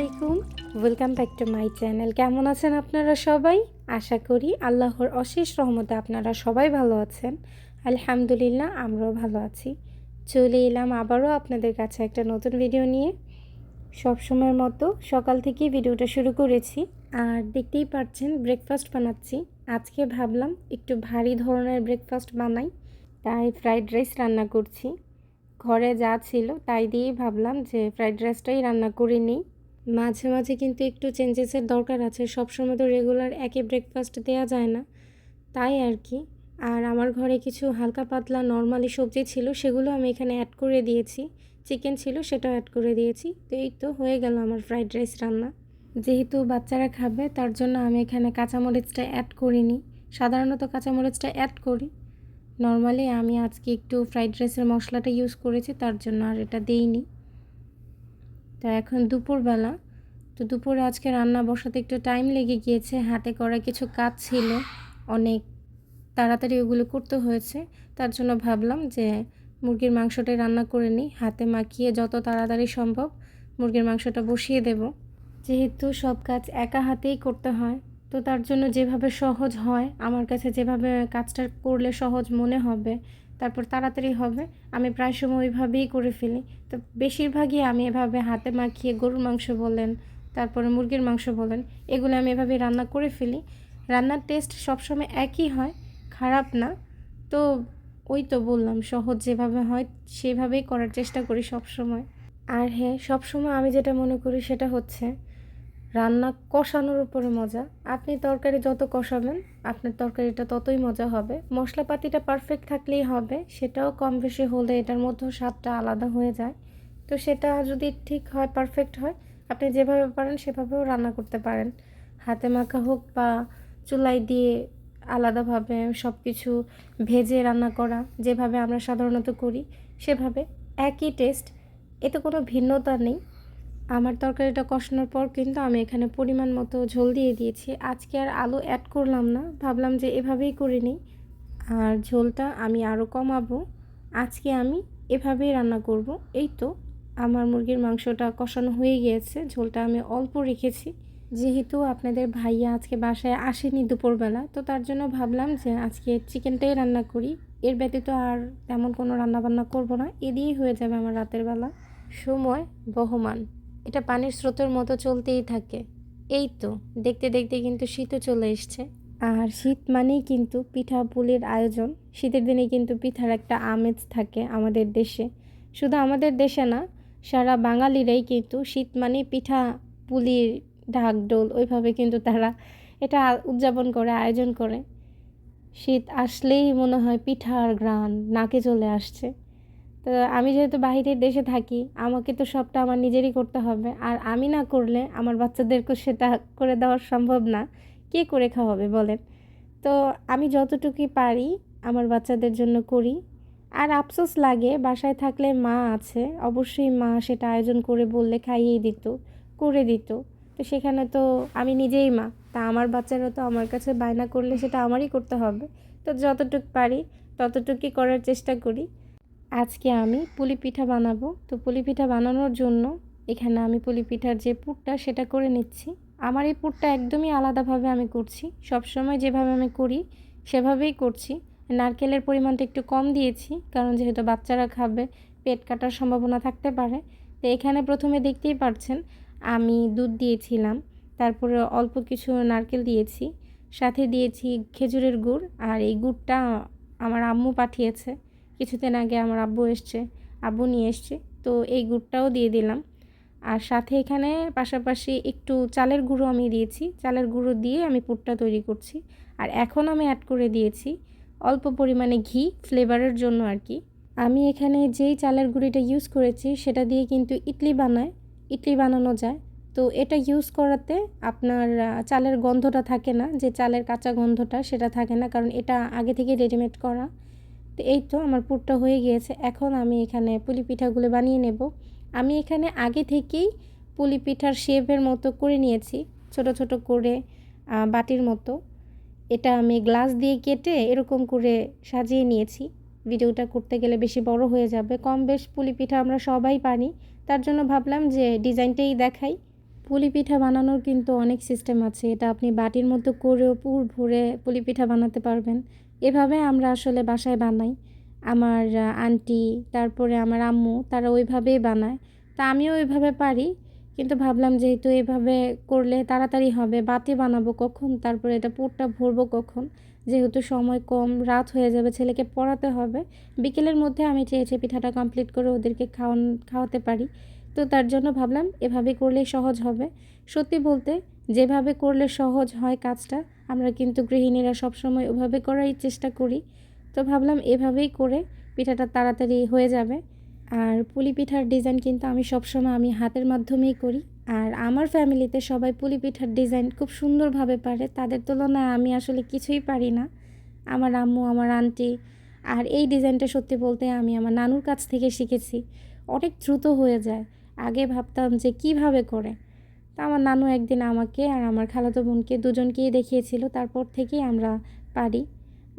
আলাইকুম। Welcome back to my channel কেমন আছেন আপনারা সবাই? আশা করি আল্লাহর অশেষ রহমতে আপনারা সবাই ভালো আছেন। আলহামদুলিল্লাহ, আমরাও ভালো আছি। চলে এলাম আবারও আপনাদের কাছে একটা নতুন ভিডিও নিয়ে। সব সময়ের মতো সকাল থেকেই ভিডিওটা শুরু করেছি। আর দেখতেই পাচ্ছেন ব্রেকফাস্ট বানাচ্ছি। আজকে ভাবলাম একটু ভারী ধরনের ব্রেকফাস্ট বানাই। তাই ফ্রাইড রাইস রান্না করছি। ঘরে যা ছিল তাই দিয়েই ভাবলাম যে ফ্রাইড রাইসটাই রান্না করে নিই। মাঝে মাঝে কিন্তু একটু চেঞ্জেসের দরকার আছে। সবসময় তো রেগুলার একই ব্রেকফাস্ট দেওয়া যায় না। তাই আর কি। আর আমার ঘরে কিছু হালকা পাতলা নর্মালি সবজি ছিল, সেগুলো আমি এখানে অ্যাড করে দিয়েছি। চিকেন ছিল, সেটাও অ্যাড করে দিয়েছি। তো এই তো হয়ে গেল আমার ফ্রাইড রাইস রান্না। যেহেতু বাচ্চারা খাবে, তার জন্য আমি এখানে কাঁচামরিচটা অ্যাড করিনি। সাধারণত কাঁচামরিচটা অ্যাড করি। নর্মালি আমি আজকে একটু ফ্রাইড রাইসের মশলাটা ইউজ করেছি, তার জন্য আর এটা দেইনি। তো এখন দুপুরবেলা। তো দুপুরে আজকে রান্না বসাতে একটু টাইম লেগে গিয়েছে। হাতে করা কিছু কাজ ছিল। অনেক তাড়াতাড়ি ওগুলো করতে হয়েছে। তার জন্য ভাবলাম যে মুরগির মাংসটাই রান্না করে নিই। হাতে মাখিয়ে যত তাড়াতাড়ি সম্ভব মুরগির মাংসটা বসিয়ে দেব। যেহেতু সব কাজ একা হাতেই করতে হয়, তো তার জন্য যেভাবে সহজ হয়, আমার কাছে যেভাবে কাজটা করলে সহজ মনে হবে তারপর তাড়াতাড়ি হবে। আমি প্রায় সময় ওইভাবেই করে ফেলি। তো বেশিরভাগই আমি এভাবে হাতে মাখিয়ে গরুর মাংস বলেন, তারপরে মুরগির মাংস বলেন, এগুলো আমি এভাবে রান্না করে ফেলি। রান্নার টেস্ট সবসময় একই হয়, খারাপ না। তো ওই তো বললাম, সহজ যেভাবে হয় সেভাবেই করার চেষ্টা করি সব সময় আর হ্যাঁ সবসময় আমি যেটা মনে করি সেটা হচ্ছে রান্না কষানোর উপরে মজা। আপনি তরকারি যত কষাবেন, আপনার তরকারিটা ততই মজা হবে। মশলাপাতিটা পারফেক্ট থাকলেই হবে, সেটাও কম বেশি হলে এটার মধ্যেও স্বাদটা আলাদা হয়ে যায়। তো সেটা যদি ঠিক হয় পারফেক্ট হয়, আপনি যেভাবে পারেন সেভাবেও রান্না করতে পারেন। হাতে মাখা হোক বা চুলাই দিয়ে আলাদাভাবে সব কিছু ভেজে রান্না করা, যেভাবে আমরা সাধারণত করি, সেভাবে একই টেস্ট এতে কোনো ভিন্নতা নেই। আমার তরকারিটা কষানোর পর কিন্তু আমি এখানে পরিমাণ মতো ঝোল দিয়ে দিয়েছি। আজকে আর আলু অ্যাড করলাম না, ভাবলাম যে এভাবেই করে নিই। আর ঝোলটা আমি আরও কমাবো। আজকে আমি এভাবেই রান্না করব। এই তো, আমার মুরগির মাংসটা কষানো হয়ে গিয়েছে। ঝোলটা আমি অল্প রেখেছি। যেহেতু আপনাদের ভাইয়া আজকে বাসায় আসেনি দুপুরবেলা, তো তার জন্য ভাবলাম যে আজকে চিকেনটাই রান্না করি। এর ব্যতীত আর তেমন কোনো রান্নাবান্না করব না। এ দিয়েই হয়ে যাবে আমার রাতের বেলা। সময় বহমান। এটা পানির স্রোতের মতো চলতেই থাকে। এই তো, দেখতে দেখতে কিন্তু শীতও চলে এসছে। আর শীত মানেই কিন্তু পিঠা পুলির আয়োজন। শীতের দিনে কিন্তু পিঠার একটা আমেজ থাকে আমাদের দেশে। শুধু আমাদের দেশে না, সারা বাঙালিরাই কিন্তু শীত মানেই পিঠা পুলির ঢাকডোল ওইভাবে কিন্তু তারা এটা উদযাপন করে, আয়োজন করে। শীত আসলেই মনে হয় পিঠার গ্রান নাকে চলে আসছে। তো আমি যেহেতু বাহিরের দেশে থাকি, আমাকে তো সবটা আমার নিজেরই করতে হবে। আর আমি না করলে আমার বাচ্চাদেরকে সেটা করে দেওয়া সম্ভব না। কে করে খাওয়াবে বলেন? তো আমি যতটুকুই পারি আমার বাচ্চাদের জন্য করি। আর আফসোস লাগে, বাসায় থাকলে মা আছে, অবশ্যই মা সেটা আয়োজন করে বললে খাইয়েই দিত, করে দিত। তো সেখানে তো আমি নিজেই মা, তা আমার বাচ্চারা তো আমার কাছে বায়না করলে সেটা আমারই করতে হবে। তো যতটুকু পারি ততটুকুই করার চেষ্টা করি। আজকে আমি পুলি পিঠা বানাবো। তো পুলি পিঠা বানানোর জন্য এখানে আমি পুলি পিঠার যে পুরটা সেটা করে নিচ্ছি। আমার এই পুরটা একদমই আলাদাভাবে আমি করছি। সব সময় যেভাবে আমি করি, সেভাবেই করছি। নারকেলের পরিমাণটা একটু কম দিয়েছি, কারণ যেহেতু বাচ্চারা খাবে, পেট কাটার সম্ভাবনা থাকতে পারে। তো এখানে প্রথমে দেখতেই পারছেন, আমি দুধ দিয়েছিলাম, তারপরে অল্প কিছু নারকেল দিয়েছি, সাথে দিয়েছি খেজুরের গুড়, আর এই গুড়টা আমার আম্মু পাঠিয়েছে। কিছুদিন আগে আমার আব্বু এসছে, আব্বু নিয়ে এসছে, তো এই গুড়টাও দিয়ে দিলাম। আর সাথে এখানে পাশাপাশি একটু চালের গুঁড়ো আমি দিয়েছি, চালের গুঁড়ো দিয়ে আমি পুরটা তৈরি করছি। আর এখন আমি অ্যাড করে দিয়েছি অল্প পরিমাণে ঘি ফ্লেভারের জন্য আর কি। আমি এখানে যেই চালের গুঁড়িটা ইউজ করেছি সেটা দিয়ে কিন্তু ইডলি বানায়, ইডলি বানানো যায়। তো এটা ইউজ করাতে আপনার চালের গন্ধটা থাকে না, যে চালের কাঁচা গন্ধটা সেটা থাকে না, কারণ এটা আগে থেকে রেডিমেড করা। তো এই তো আমার পুরটা হয়ে গিয়েছে। এখন আমি এখানে পুলি পিঠাগুলো বানিয়ে নেব। আমি এখানে আগে থেকেই পুলি পিঠার শেপের মতো করে নিয়েছি, ছোট ছোট করে বাটির মতো। এটা আমি গ্লাস দিয়ে কেটে এরকম করে সাজিয়ে নিয়েছি। ভিডিওটা করতে গেলে বেশি বড় হয়ে যাবে। কম বেশ পুলি পিঠা আমরা সবাই পারি তার জন্য ভাবলাম যে ডিজাইনটাই দেখাই। পুলি পিঠা বানানোর কিন্তু অনেক সিস্টেম আছে। এটা আপনি বাটির মতো করেও পুর ভরে পুলি পিঠা বানাতে পারবেন। এভাবে আমরা আসলে বাসায় বানাই। আমার আন্টি, তারপরে আমার আম্মু, তারা ওইভাবেই বানায়। তা আমিও ওইভাবে পারি, কিন্তু ভাবলাম যেহেতু এভাবে করলে তাড়াতাড়ি হবে, বাতি বানাবো কখন? তারপরে এটা পুরটা ভরবো কখন? যেহেতু সময় কম, রাত হয়ে যাবে, ছেলেকে পড়াতে হবে। বিকেলের মধ্যে আমি চেয়েছি পিঠাটা কমপ্লিট করে ওদেরকে খাওয়ান, খাওয়াতে পারি। তো তার জন্য ভাবলাম এভাবে করলেই সহজ হবে। সত্যি বলতে, যেভাবে করলে সহজ হয় কাজটা, আমরা কিন্তু গৃহিণীরা সবসময় ওভাবে করারই চেষ্টা করি। তো ভাবলাম এভাবেই করে পিঠাটা তাড়াতাড়ি হয়ে যাবে। আর পুলি পিঠার ডিজাইন কিন্তু আমি সবসময় আমি হাতের মাধ্যমেই করি। আর আমার ফ্যামিলিতে সবাই পুলি পিঠার ডিজাইন খুব সুন্দরভাবে পারে, তাদের তুলনায় আমি আসলে কিছুই পারি না। আমার আম্মু, আমার আন্টি, আর এই ডিজাইনটা সত্যি বলতে আমি আমার নানুর কাছ থেকে শিখেছি। অনেক দ্রুত হয়ে যায়। আগে ভাবতাম যে কীভাবে করে। তা আমার নানু একদিন আমাকে আর আমার খালাতো বোনকে দুজনকেই দেখিয়েছিল, তারপর থেকেই আমরা পারি।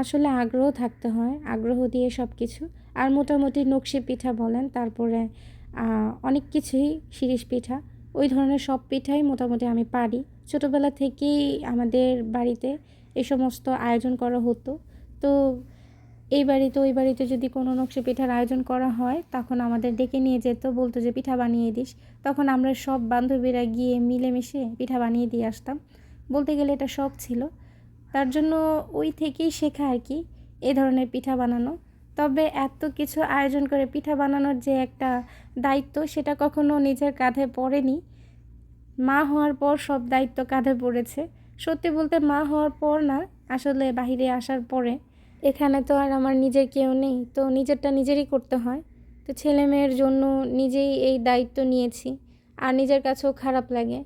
আসলে আগ্রহ থাকতে হয়, আগ্রহ দিয়ে সব কিছু আর মোটামুটি নকশি পিঠা বলেন, তারপরে অনেক কিছুই শিরিষ পিঠা। ওই ধরনের সব পিঠাই মোটামুটি আমি পারি। ছোটোবেলা থেকেই আমাদের বাড়িতে এই সমস্ত আয়োজন করা হতো। তো এই বাড়িতে, ওই বাড়িতে যদি কোনো নকশি পিঠার আয়োজন করা হয়, তখন আমাদের ডেকে নিয়ে যেত, বলতো যে, পিঠা বানিয়ে দিস। তখন আমরা সব বান্ধবীরা গিয়ে মিলেমিশে পিঠা বানিয়ে দিয়ে আসতাম। বলতে গেলে এটা শখ ছিল। তার জন্য ওই থেকেই শেখা আর কি, এ ধরনের পিঠা বানানো। তবে এত কিছু আয়োজন করে পিঠা বানানোর যে একটা দায়িত্ব, সেটা কখনো নিজের কাঁধে পড়েনি। মা হওয়ার পর সব দায়িত্ব কাঁধে পড়েছে। সত্যি বলতে মা হওয়ার পর না, আসলে বাইরে আসার পরে এখানে তো আর আমার নিজের কেউ নেই, তো নিজেরটা নিজেরই করতে হয়। তো ছেলে মেয়ের জন্য নিজেই এই দায়িত্ব নিয়েছি, আর নিজের কাছেও খারাপ লাগে।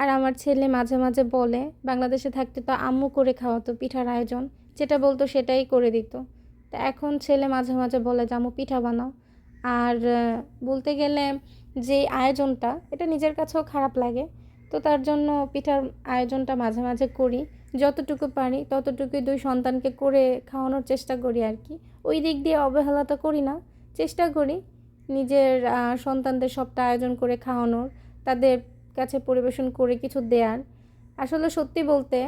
আর আমার ছেলে মাঝে মাঝে বলে, বাংলাদেশে থাকতে তো আম্মু করে খাওয়াতো পিঠার আয়োজন, যেটা বলতো সেটাই করে দিত। তা এখন ছেলে মাঝে মাঝে বলে যে, আম্মু, পিঠা বানাও। আর বলতে গেলে যে আয়োজনটা, এটা নিজের কাছেও খারাপ লাগে। তো তার জন্য পিঠার আয়োজনটা মাঝে মাঝে করি। যতটুকু পারি, ততটুকুই দুই সন্তানকে করে খাওয়ানোর চেষ্টা করি আর কি। ওই দিক দিয়ে অবহেলা তো করি না, চেষ্টা করি নিজের সন্তানদের সবটা আয়োজন করে খাওয়ানোর, তাদের কাছে পরিবেশন করে কিছু দেওয়ার আসলে সত্যি বলতে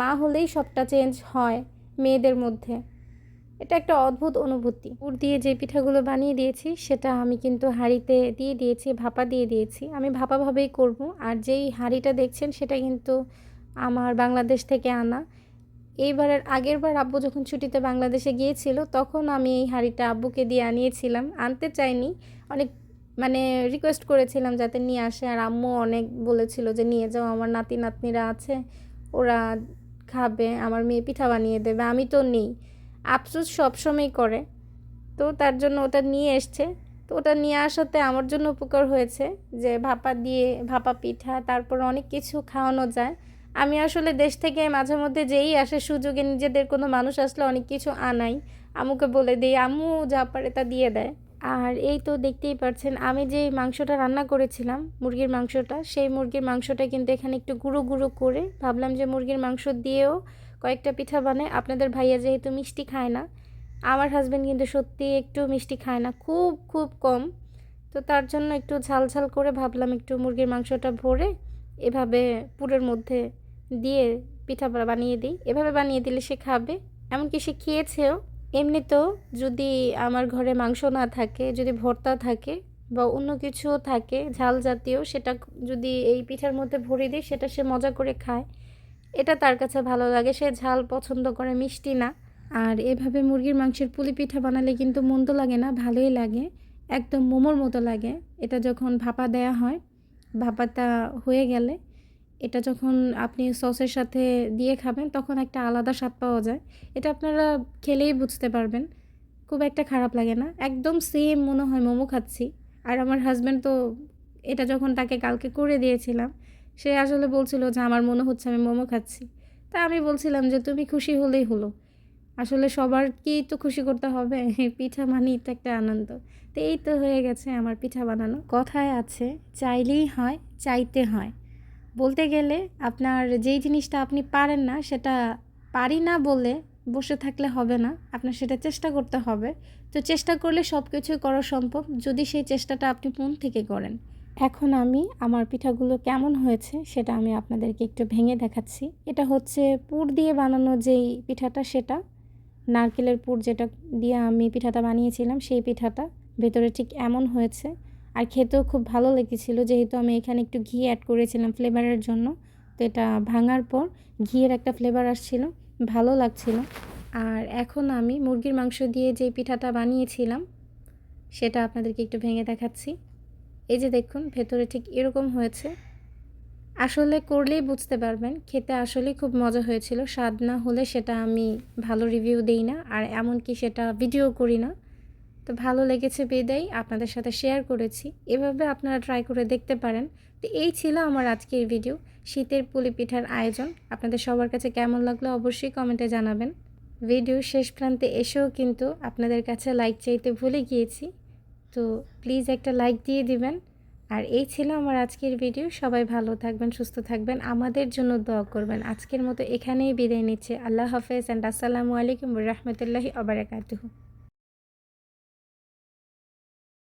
মা হলেই সবটা চেঞ্জ হয় মেয়েদের মধ্যে। এটা একটা অদ্ভুত অনুভূতি। পুর দিয়ে যে পিঠাগুলো বানিয়ে দিয়েছি, সেটা আমি কিন্তু হাঁড়িতে দিয়ে দিয়েছি, ভাপা দিয়ে দিয়েছি। আমি ভাপাভাবেই করব, আর যেই হাঁড়িটা দেখছেন, সেটা কিন্তু আমার বাংলাদেশ থেকে আনা। এইবারের আগের বার আব্বু যখন ছুটিতে বাংলাদেশে গিয়েছিল, তখন আমি এই হাঁড়িটা আব্বুকে দিয়ে আনিয়েছিলাম। আনতে চাইনি, অনেক মানে রিকোয়েস্ট করেছিলাম যাতে নিয়ে আসে। আর আম্মু অনেক বলেছিল যে, নিয়ে যাও, আমার নাতি নাতনিরা আছে, ওরা খাবে, আমার মেয়ে পিঠা বানিয়ে দেবে। আমি তো নেই। আফসোস সবসময় করে। তো তার জন্য ওটা নিয়ে এসছে। তো ওটা নিয়ে আসাতে আমার জন্য উপকার হয়েছে যে, ভাপা দিয়ে ভাপা পিঠা, তারপর অনেক কিছু খাওয়ানো যায়। আমি আসলে দেশ থেকে মাঝে মধ্যে যেই আসে সুযোগে নিজেদের কোনো মানুষ আসলে অনেক কিছু আনাই। আম্মুকে বলে দিই, আম্মু যা পারে তা দিয়ে দেয়। আর এই তো দেখতেই পাচ্ছেন, আমি যে মাংসটা রান্না করেছিলাম, মুরগির মাংসটা, সেই মুরগির মাংসটা কিন্তু এখানে একটু গুঁড়ো গুঁড়ো করে ভাবলাম যে মুরগির মাংস দিয়েও কয়েকটা পিঠা বানায় আপনাদের ভাইয়া যেহেতু মিষ্টি খায় না, আমার হাজব্যান্ড কিন্তু সত্যি একটু মিষ্টি খায় না, খুব খুব কম। তো তার জন্য একটু ঝাল ঝাল করে ভাবলাম একটু মুরগির মাংসটা ভরে এভাবে পুরের মধ্যে দিয়ে পিঠা বানিয়ে দিই। এভাবে বানিয়ে দিলে সে খাবে। এমনকি সে খেয়েছেও। এমনিতেও যদি আমার ঘরে মাংস না থাকে, যদি ভর্তা থাকে বা অন্য কিছুও থাকে, ঝাল জাতীয়, সেটা যদি এই পিঠার মধ্যে ভরে দিই, সেটা সে মজা করে খায়। এটা তার কাছে ভালো লাগে। সে ঝাল পছন্দ করে, মিষ্টি না। আর এভাবে মুরগির মাংসের পুলি পিঠা বানালে কিন্তু মন্দ লাগে না, ভালোই লাগে। একদম মোমোর মতো লাগে। এটা যখন ভাপা দেয়া হয়, ভাপাটা হয়ে গেলে এটা যখন আপনি সসের সাথে দিয়ে খাবেন, তখন একটা আলাদা স্বাদ পাওয়া যায়। এটা আপনারা খেলেই বুঝতে পারবেন। খুব একটা খারাপ লাগে না। একদম সেম মনে হয় মোমো খাচ্ছি। আর আমার হাজব্যান্ড তো এটা যখন তাকে কালকে করে দিয়েছিলাম, সে আসলে বলছিল যে, আমার মনে হচ্ছে আমি মোমো খাচ্ছি। তা আমি বলছিলাম যে, তুমি খুশি হলেই হলো। আসলে সবারকেই তো খুশি করতে হবে। পিঠা মানেই তো একটা আনন্দ। তো এই তো হয়ে গেছে আমার পিঠা বানানো। কথায় আছে, চাইলেই হয়, চাইতে হয়। বলতে গেলে আপনার যেই জিনিসটা আপনি পারেন না, সেটা পারি না বলে বসে থাকলে হবে না। আপনার সেটা চেষ্টা করতে হবে। তো চেষ্টা করলে সব কিছুই করা সম্ভব যদি সেই চেষ্টাটা আপনি মন থেকে করেন। এখন আমি আমার পিঠাগুলো কেমন হয়েছে সেটা আমি আপনাদেরকে একটু ভেঙে দেখাচ্ছি। এটা হচ্ছে পুর দিয়ে বানানো যেই পিঠাটা সেটা, নারকেলের পুর যেটা দিয়ে আমি পিঠাটা বানিয়েছিলাম সেই পিঠাটা। ভেতরে ঠিক এমন হয়েছে আর খেতেও খুব ভালো লেগেছিলো, যেহেতু আমি এখানে একটু ঘি অ্যাড করেছিলাম ফ্লেভারের জন্য। তো এটা ভাঙার পর ঘিয়ের একটা ফ্লেভার আসছিল, ভালো লাগছিল। আর এখন আমি মুরগির মাংস দিয়ে যে পিঠাটা বানিয়েছিলাম, সেটা আপনাদেরকে একটু ভেঙে দেখাচ্ছি। এই যে দেখুন, ভেতরে ঠিক এরকম হয়েছে। আসলে করলেই বুঝতে পারবেন, খেতে আসলেই খুব মজা হয়েছিল। স্বাদ না হলে সেটা আমি ভালো রিভিউ দেই না, আর এমনকি সেটা ভিডিও করি না। তো ভালো লেগেছে বেদাই আপনাদের সাথে শেয়ার করেছি। এভাবে আপনারা ট্রাই করে দেখতে পারেন। তো এই ছিল আমার আজকের ভিডিও শীতের পুলি পিঠার আয়োজন। আপনাদের সবার কাছে কেমন লাগল অবশ্যই কমেন্টে জানাবেন। ভিডিও শেষ প্রান্তে এসেও কিন্তু আপনাদের কাছে লাইক চাইতে ভুলে গিয়েছি। তো প্লিজ একটা লাইক দিয়ে দিবেন। আর এই ছিল আমার আজকের ভিডিও সবাই ভালো থাকবেন, সুস্থ থাকবেন। আমাদের জন্য দোয়া করবেন। আজকের মতো এখানেই বিদায় নিচ্ছে। আল্লাহ হাফেজ অ্যান্ড আসসালামু আলাইকুম রহমতুল্লাহি আবরাকাতুহু